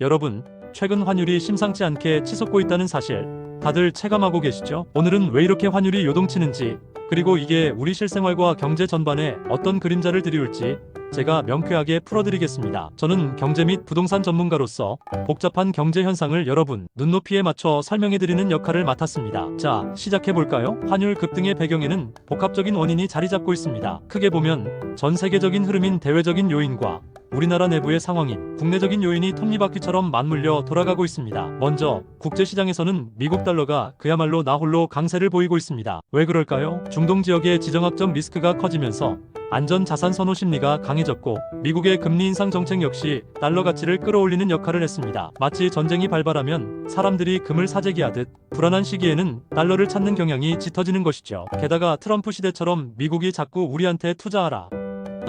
여러분, 최근 환율이 심상치 않게 치솟고 있다는 사실 다들 체감하고 계시죠? 오늘은 왜 이렇게 환율이 요동치는지 그리고 이게 우리 실생활과 경제 전반에 어떤 그림자를 드리울지 제가 명쾌하게 풀어드리겠습니다. 저는 경제 및 부동산 전문가로서 복잡한 경제 현상을 여러분 눈높이에 맞춰 설명해드리는 역할을 맡았습니다. 자, 시작해볼까요? 환율 급등의 배경에는 복합적인 원인이 자리 잡고 있습니다. 크게 보면 전 세계적인 흐름인 대외적인 요인과 우리나라 내부의 상황인 국내적인 요인이 톱니바퀴처럼 맞물려 돌아가고 있습니다. 먼저 국제시장에서는 미국 달러가 그야말로 나홀로 강세를 보이고 있습니다. 왜 그럴까요? 중동 지역의 지정학적 리스크가 커지면서 안전 자산 선호 심리가 강해졌고 미국의 금리 인상 정책 역시 달러 가치를 끌어올리는 역할을 했습니다. 마치 전쟁이 발발하면 사람들이 금을 사재기하듯 불안한 시기에는 달러를 찾는 경향이 짙어지는 것이죠. 게다가 트럼프 시대처럼 미국이 자꾸 우리한테 투자하라.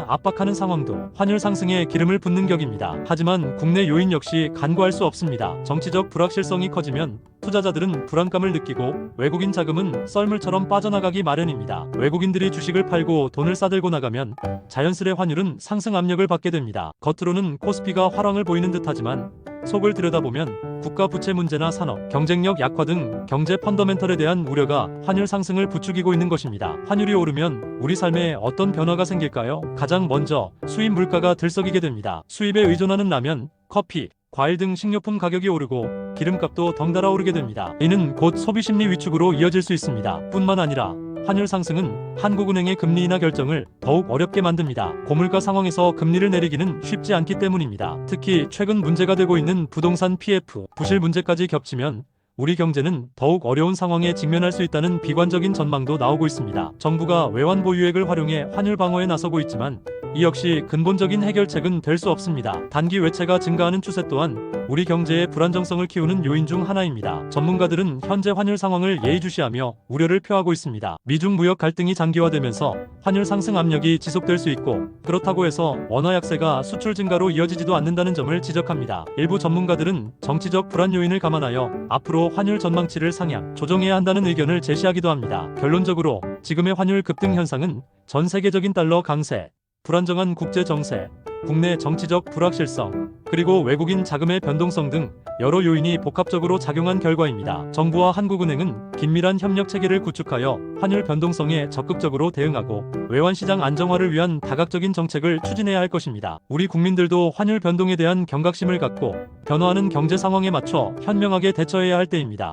압박하는 상황도 환율 상승에 기름을 붓는 격입니다. 하지만 국내 요인 역시 간과할 수 없습니다. 정치적 불확실성이 커지면 투자자들은 불안감을 느끼고 외국인 자금은 썰물처럼 빠져나가기 마련입니다. 외국인들이 주식을 팔고 돈을 싸들고 나가면 자연스레 환율은 상승 압력을 받게 됩니다. 겉으로는 코스피가 화랑을 보이는 듯하지만 속을 들여다보면 국가 부채 문제나 산업, 경쟁력 약화 등 경제 펀더멘털에 대한 우려가 환율 상승을 부추기고 있는 것입니다. 환율이 오르면 우리 삶에 어떤 변화가 생길까요? 가장 먼저 수입 물가가 들썩이게 됩니다. 수입에 의존하는 라면, 커피, 과일 등 식료품 가격이 오르고 기름값도 덩달아 오르게 됩니다. 이는 곧 소비 심리 위축으로 이어질 수 있습니다. 뿐만 아니라 환율 상승은 한국은행의 금리 인하 결정을 더욱 어렵게 만듭니다. 고물가 상황에서 금리를 내리기는 쉽지 않기 때문입니다. 특히 최근 문제가 되고 있는 부동산 PF, 부실 문제까지 겹치면 우리 경제는 더욱 어려운 상황에 직면할 수 있다는 비관적인 전망도 나오고 있습니다. 정부가 외환 보유액을 활용해 환율 방어에 나서고 있지만 이 역시 근본적인 해결책은 될 수 없습니다. 단기 외채가 증가하는 추세 또한 우리 경제의 불안정성을 키우는 요인 중 하나입니다. 전문가들은 현재 환율 상황을 예의주시하며 우려를 표하고 있습니다. 미중 무역 갈등이 장기화되면서 환율 상승 압력이 지속될 수 있고 그렇다고 해서 원화 약세가 수출 증가로 이어지지도 않는다는 점을 지적합니다. 일부 전문가들은 정치적 불안 요인을 감안하여 앞으로 환율 전망치를 상향, 조정해야 한다는 의견을 제시하기도 합니다. 결론적으로 지금의 환율 급등 현상은 전 세계적인 달러 강세, 불안정한 국제 정세, 국내 정치적 불확실성, 그리고 외국인 자금의 변동성 등 여러 요인이 복합적으로 작용한 결과입니다. 정부와 한국은행은 긴밀한 협력 체계를 구축하여 환율 변동성에 적극적으로 대응하고 외환 시장 안정화를 위한 다각적인 정책을 추진해야 할 것입니다. 우리 국민들도 환율 변동에 대한 경각심을 갖고 변화하는 경제 상황에 맞춰 현명하게 대처해야 할 때입니다.